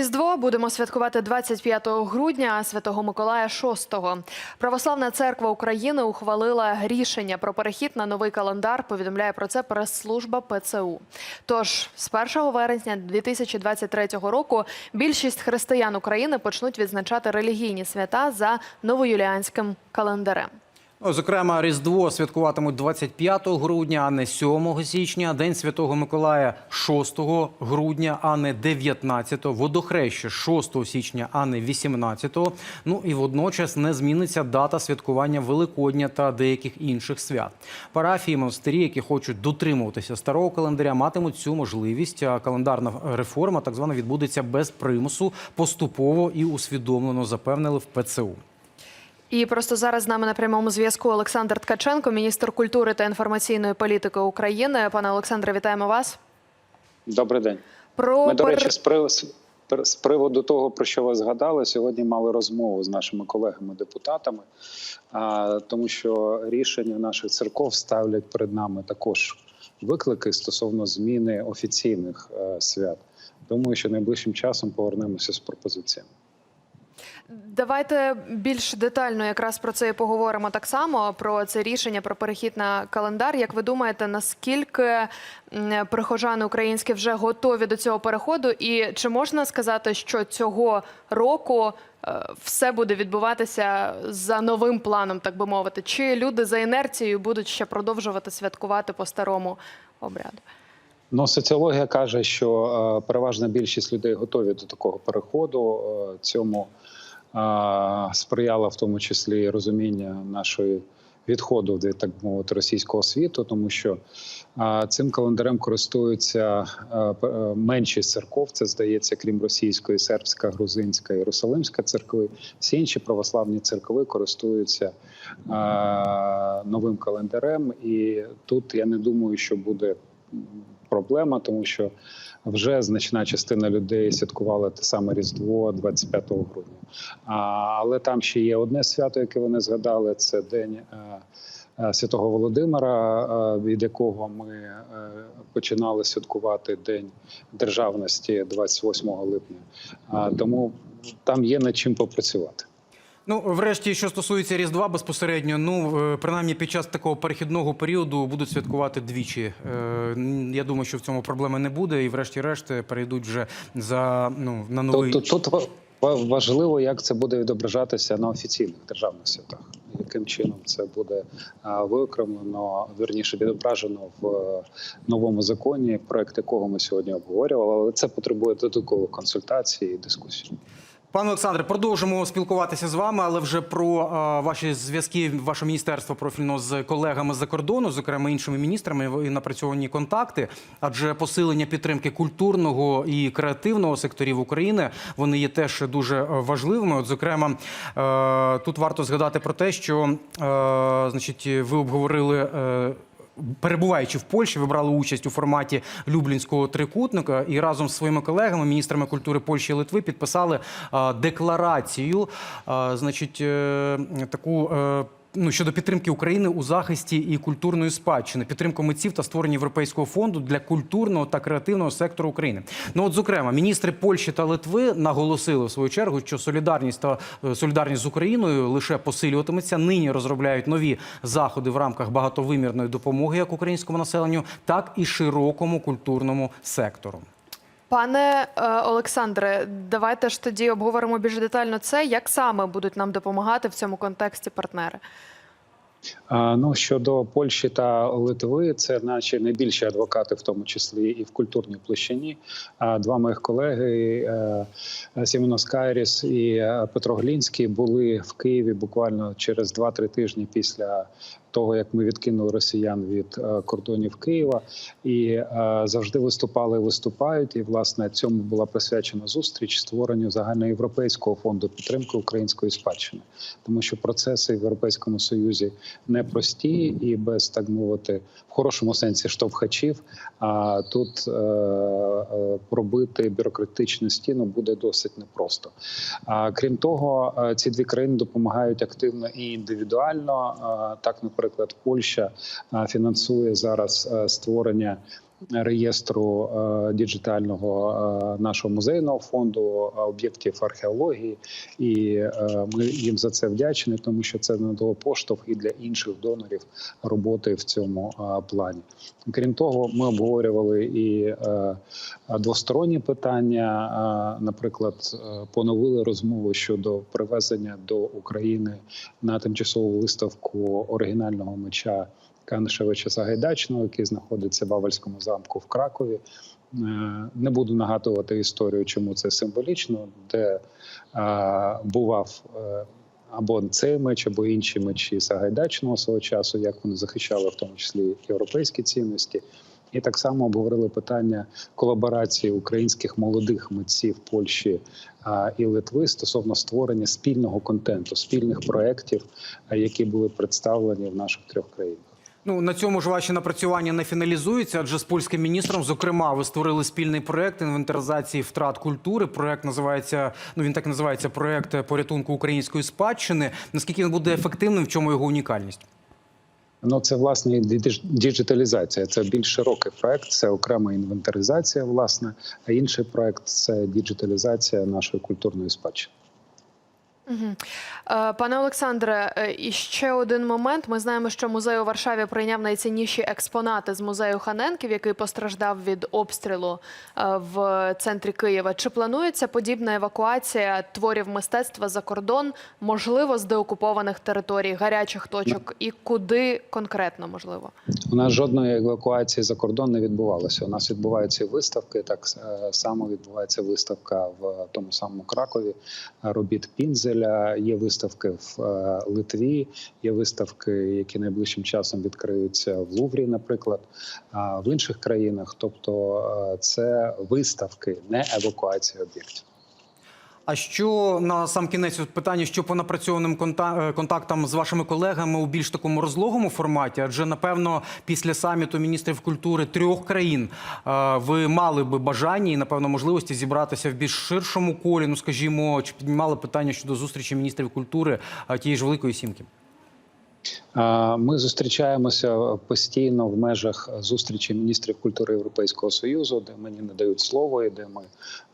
Різдво будемо святкувати 25 грудня, а Святого Миколая 6-го. Православна церква України ухвалила рішення про перехід на новий календар. Повідомляє про це прес-служба ПЦУ. Тож з 1 вересня 2023 року більшість християн України почнуть відзначати релігійні свята за новоюліанським календарем. Ну, Зокрема, Різдво святкуватимуть 25 грудня, а не 7 січня. День Святого Миколая 6 грудня, а не 19. Водохреще 6 січня, а не 18. Ну і водночас не зміниться дата святкування Великодня та деяких інших свят. Парафії, монастирі, які хочуть дотримуватися старого календаря, матимуть цю можливість. Календарна реформа так звана відбудеться без примусу, поступово і усвідомлено запевнили в ПЦУ. І просто зараз з нами на прямому зв'язку Олександр Ткаченко, міністр культури та інформаційної політики України. Пане Олександре, вітаємо вас. Добрий день. Про Ми, до речі, з з- приводу того, про що ви згадали, сьогодні мали розмову з нашими колегами-депутатами, а, тому що рішення наших церков ставлять перед нами також виклики стосовно зміни офіційних е, свят. Думаю, що найближчим часом повернемося з пропозиціями. Давайте більш детально якраз про це і поговоримо так само. Про це рішення про перехід на календар. Як ви думаєте, наскільки прихожани українські вже готові до цього переходу? І чи можна сказати, що цього року е, все буде відбуватися за новим планом, так би мовити? Чи люди за інерцією будуть ще продовжувати святкувати по старому обряду? Ну, соціологія каже, що е, переважна більшість людей готові до такого переходу. Е, цьому сприяло в тому числі розуміння нашої відходу від так мовити російського світу, тому що цим календарем користуються е, меншість церков. Це здається, крім російської, сербська, грузинська, єрусалимська церкви. Всі інші православні церкви користуються новим календарем, і тут я не думаю, що буде проблема, тому що вже значна частина людей святкувала те саме Різдво 25 грудня. А, але там ще є одне свято, яке ви не згадали: це день. е, е, Святого Володимира, е, від якого ми починали святкувати День державності 28 липня. А, Тому там є над чим попрацювати. Ну, врешті, що стосується Різдва безпосередньо, ну е, принаймні під час такого перехідного періоду будуть святкувати двічі. Е, Я думаю, що в цьому проблеми не буде, і врешті-решт перейдуть вже за ну на новий. Тут ва- ва- важливо, як це буде відображатися на офіційних державних святах, яким чином це буде виокремлено, вірніше відображено в е, новому законі, проект якого ми сьогодні обговорювали. Але це потребує додаткових консультацій і дискусій. Пане Олександре, продовжимо спілкуватися з вами, але вже про е, ваші зв'язки, ваше міністерство профільно з колегами з-за кордону, зокрема іншими міністрами, і напрацьовані контакти. Адже посилення підтримки культурного і креативного секторів України вони є теж дуже е, важливими. От, зокрема, е, тут варто згадати про те, що е, значить, ви обговорили. е, Перебуваючи в Польщі, ви брали участь у форматі Люблінського трикутника і разом з своїми колегами, міністрами культури Польщі і Литви, підписали декларацію, значить, е, таку. Ну, щодо підтримки України у захисті і культурної спадщини, підтримку митців та створення європейського фонду для культурного та креативного сектору України. Ну, от, зокрема, міністри Польщі та Литви наголосили в свою чергу, що солідарність та е, солідарність з Україною лише посилюватиметься. Нині розробляють нові заходи в рамках багатовимірної допомоги як українському населенню, так і широкому культурному сектору. Пане е, Олександре, давайте ж тоді обговоримо більш детально це, як саме будуть нам допомагати в цьому контексті партнери. Ну щодо Польщі та Литви, це наші найбільші адвокати, в тому числі і в культурній площині. Два моїх колеги е, Сімонос Кайріс і е, Петро Глінський були в Києві буквально через 2-3 тижні після того, як ми відкинули росіян від е, кордонів Києва, і е, завжди виступали і виступають. І власне цьому була присвячена зустріч створенню загальноєвропейського фонду підтримки української спадщини, тому що процеси в Європейському Союзі непрості і без так мовити в хорошому сенсі штовхачів. А тут е, пробити бюрократичну стіну буде досить непросто. А крім того, ці дві країни допомагають активно і індивідуально. Так, наприклад, Польща е, фінансує зараз е, створення реєстру е, діджитального е, нашого музейного фонду е, об'єктів археології, і ми їм за це вдячні, тому що це надало поштовх і для інших донорів роботи в цьому плані. Крім того, ми обговорювали і двосторонні питання. Наприклад, поновили розмову щодо привезення до України на тимчасову виставку оригінального меча Канишевича Сагайдачного, який знаходиться в Вавельському замку в Кракові. Е, Не буду нагадувати історію, чому це символічно, де е, бував е, або цей меч, або інші мечі Сагайдачного свого часу, як вони захищали в тому числі європейські цінності. І так само обговорили питання колаборації українських молодих митців Польщі і Литви стосовно створення спільного контенту, спільних проєктів, які були представлені в наших трьох країнах. Ну на цьому ж ваші напрацювання не фіналізуються, адже з польським міністром, зокрема, ви створили спільний проект інвентаризації втрат культури. Проект називається ну він так називається проект порятунку української спадщини. Наскільки він буде ефективним, в чому його унікальність? Ну, це власне діджиталізація. Це більш широкий проект, це окрема інвентаризація, власне. А інший проект це діджиталізація нашої культурної спадщини. Е, Пане Олександре, е, і ще один момент. Ми знаємо, що музей у Варшаві прийняв найцінніші експонати з музею Ханенків, який постраждав від обстрілу е, в центрі Києва. Чи планується подібна евакуація творів мистецтва за кордон, можливо, з деокупованих територій, гарячих точок, і куди конкретно можливо? У нас жодної евакуації за кордон не відбувалося. У нас відбуваються виставки. Так само відбувається виставка в тому самому Кракові. Робіт Пінзеля. Є виставки в е, Литві. Є виставки, які найближчим часом відкриються в Луврі, наприклад, в інших країнах. Тобто, е, це виставки, не евакуація об'єктів. А що на сам кінець питання, що по напрацьованим е, контактам з вашими колегами у більш такому розлогому форматі? Адже напевно після саміту міністрів культури трьох країн е, ви мали би бажання і напевно можливості зібратися в більш ширшому колі. Ну скажімо, чи піднімали питання щодо зустрічі міністрів культури е, тієї ж великої сімки? Ми зустрічаємося постійно в межах зустрічі міністрів культури Європейського союзу, де мені надають слово, і де ми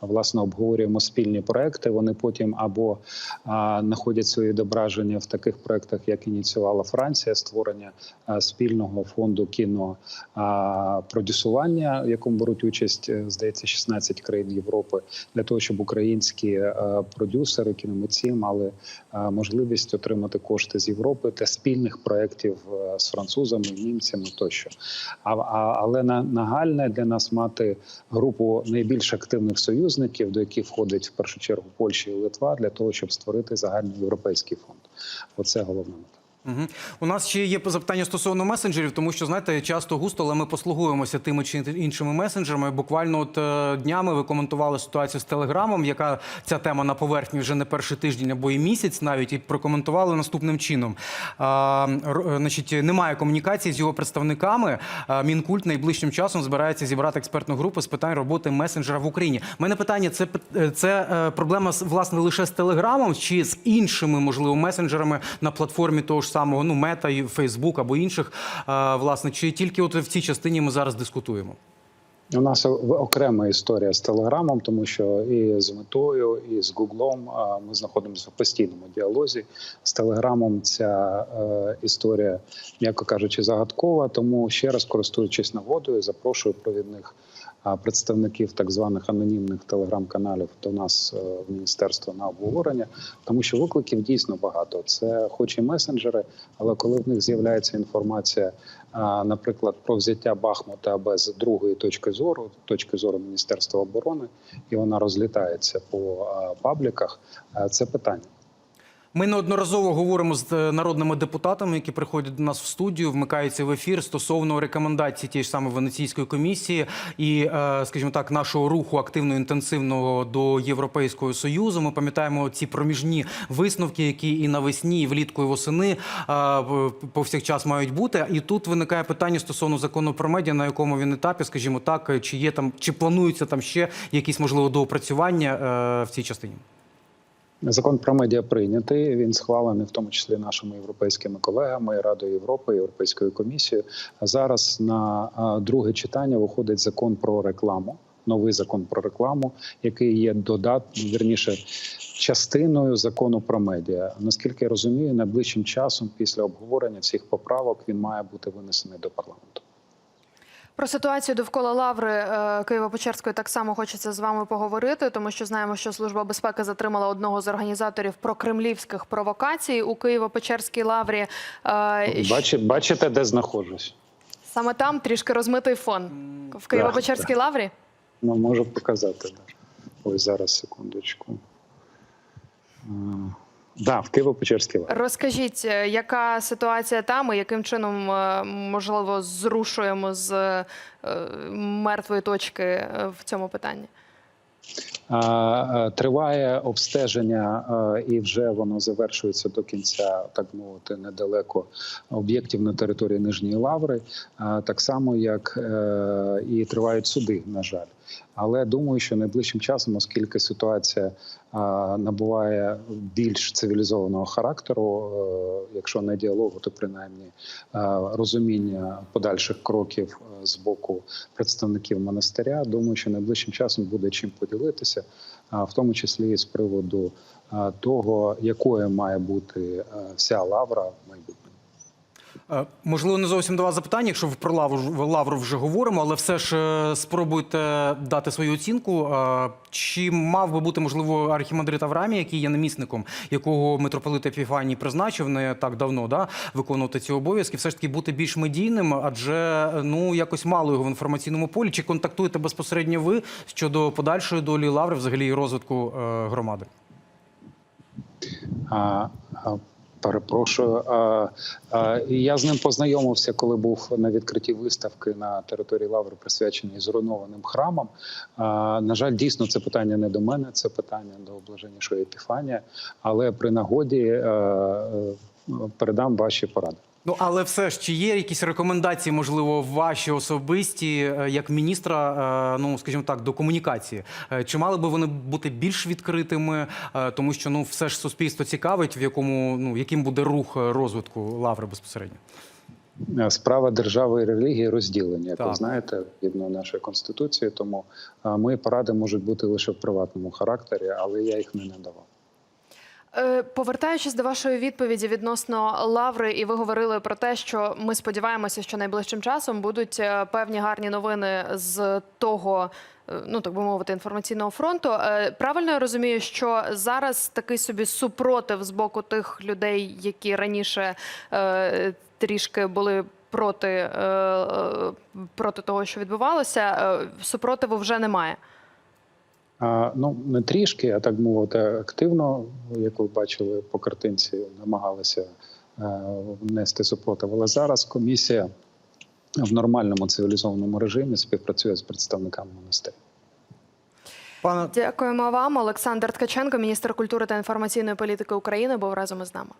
власне обговорюємо спільні проекти. Вони потім або знаходять свої відображення в таких проектах, як ініціювала Франція, створення спільного фонду кіно а, продюсування, в якому беруть участь е, здається 16 країн Європи, для того, щоб українські е, продюсери, кіномитці мали е, можливість отримати кошти з Європи та спільних проєктів е, з французами, німцями тощо. А, а, але на, нагальне для нас мати групу найбільш активних союзників, до яких входить в першу чергу Польща і Литва, для того, щоб створити загальний європейський фонд. Оце головна мета. Угу. У нас ще є запитання стосовно месенджерів, тому що знаєте, часто густо, але ми послугуємося тими чи іншими месенджерами. Буквально от е, днями ви коментували ситуацію з телеграмом, яка ця тема на поверхні вже не перший тиждень або і місяць, навіть і прокоментували наступним чином. А, е, значить, немає комунікації з його представниками. А, Мінкульт найближчим часом збирається зібрати експертну групу з питань роботи месенджера в Україні. У Мене питання: це е, це проблема власне лише з телеграмом чи з іншими можливо месенджерами на платформі того ж самого ну мета Фейсбук або інших, е, власне, чи тільки от в цій частині ми зараз дискутуємо? У нас окрема історія з Телеграмом, тому що і з метою, і з Гуглом ми знаходимося в постійному діалозі. З Телеграмом ця е, історія, м'яко кажучи, загадкова. Тому ще раз користуючись нагодою, запрошую провідних представників так званих анонімних телеграм-каналів до нас е, в міністерство на обговорення, тому що викликів дійсно багато. Це хоч і месенджери, але коли в них з'являється інформація наприклад, про взяття Бахмута без другої точки зору, точки зору Міністерства оборони, і вона розлітається по пабліках. Це питання. Ми неодноразово говоримо з е, народними депутатами, які приходять до нас в студію, вмикаються в ефір стосовно рекомендацій тієї ж саме Венеційської комісії і, е, скажімо так, нашого руху активно інтенсивного до Європейського союзу. Ми пам'ятаємо ці проміжні висновки, які і навесні, і влітку, і восени е, повсякчас мають бути. І тут виникає питання стосовно закону про медіа, на якому він етапі, скажімо так, чи є там, чи плануються там ще якісь можливо доопрацювання в цій частині. Закон про медіа прийнятий. Він схвалений в тому числі нашими європейськими колегами, Радою Європи, Європейською комісією. Зараз на друге читання виходить закон про рекламу. Новий закон про рекламу, який є додат, вірніше частиною закону про медіа. Наскільки я розумію, найближчим часом, після обговорення всіх поправок, він має бути винесений до парламенту. Про ситуацію довкола лаври е, Києво-Печерської так само хочеться з вами поговорити, тому що знаємо, що служба безпеки затримала одного з організаторів прокремлівських провокацій у Києво-Печерській лаврі. Е, Бачи, бачите, де знаходжусь? Саме там трішки розмитий фон в Києво-Печерській лаврі. Ну, можу показати. Ось зараз секундочку. Так, да, в Києво-Печерській лаврі. Розкажіть, е, яка ситуація там і яким чином е, можливо зрушуємо з е, мертвої точки в цьому питанні? Триває обстеження, і вже воно завершується до кінця, так мовити, недалеко об'єктів на території Нижньої Лаври, так само як і тривають суди, на жаль. Але думаю, що найближчим часом, оскільки ситуація набуває більш цивілізованого характеру, е, якщо не діалогу, то принаймні е, розуміння подальших кроків е, з боку представників монастиря. Думаю, що найближчим часом буде чим поділитися, в тому числі і з приводу того, якою має бути вся лавра в майбутньому. Е, Можливо, не зовсім до вас запитання, якщо про лавру, вже говоримо, але все ж е, спробуйте дати свою оцінку. Е, Чи мав би бути, можливо, архімандрит Аврамій, який є намісником, якого митрополит Епіфаній призначив не так давно, да, виконувати ці обов'язки, все ж таки бути більш медійним, адже ну якось мало його в інформаційному полі. Чи контактуєте безпосередньо ви щодо подальшої долі лаври, взагалі розвитку громади? Перепрошую. Я з ним познайомився, коли був на відкритті виставки на території Лаври, присвяченій зруйнованим храмам. На жаль, дійсно це питання не до мене, це питання до блаженнішої Епіфанія. Але при нагоді е, е, передам ваші поради. Ну, але все ж чи є якісь рекомендації, можливо, ваші особисті, е, як міністра, е, ну скажімо так, до комунікації? Е, Чи мали би вони бути більш відкритими, тому що ну все ж суспільство цікавить, в якому ну яким буде рух розвитку лаври безпосередньо? Справа держави і релігії розділені, як ви Так. знаєте, згідно нашої конституції. Тому мої поради можуть бути лише в приватному характері, але я їх не надавав. Е, Повертаючись до вашої відповіді відносно лаври, і ви говорили про те, що ми сподіваємося, що найближчим часом будуть е, певні гарні новини з того. е, Ну, так би мовити, інформаційного фронту. Правильно я розумію, що зараз такий собі супротив з боку тих людей, які раніше трішки були проти, проти того, що відбувалося, супротиву вже немає. А, ну не трішки, а так мовити, активно, як ви бачили по картинці, намагалися е, внести супротив. Але зараз комісія в нормальному цивілізованому режимі співпрацює з представниками монастиря. Пане Дякуємо вам. Олександр Ткаченко, міністр культури та інформаційної політики України, був разом із нами.